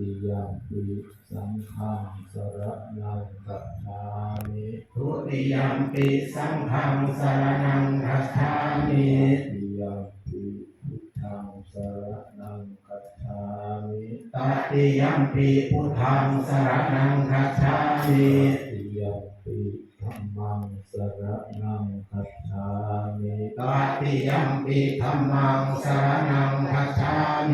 ติยมปิสังฆังสรณังกัจฉามิทุติยมปิสังฆังสรณังคัจฉามิติยมปิพุทธังสรณังกัจฉามิตติยมปิพุทธังสรณังคัจฉามิติยมปิธัมมังสรณังกัจฉามิตติยมปิธัมมังสรณังคัจฉา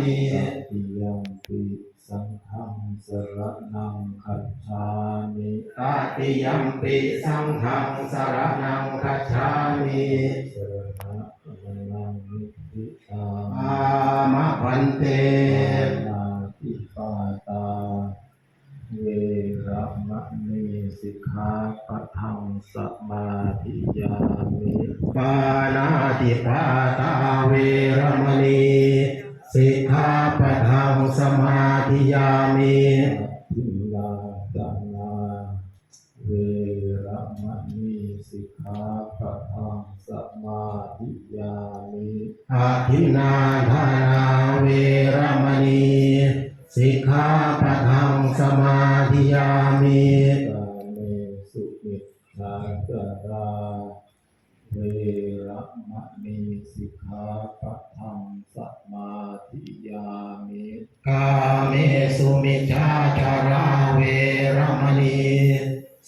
มิตติยมปิสังฆังสรณังกัจฉามิตติยัมปิสังฆังสรณังคัจฉามิสรณะนังนิพิตาอามะพันเตนาทิปาตาเวรมะนีสิกขาปะทังสมาธิยามิปานาติปาตาเวรมณี สิกขาปะทังสมาธิยามิทินนาตานาเวระมะนีสิกขาปะทังสมาธิยามิอาทินนาทานาเวรมณีสิกขาปะทังสมาธิยามิกาเมสุมิชฌาจาราเวระมะนีสิกขาปะทังสมาธิยา มิกาเมสุมิจฉาจาราเวรมณี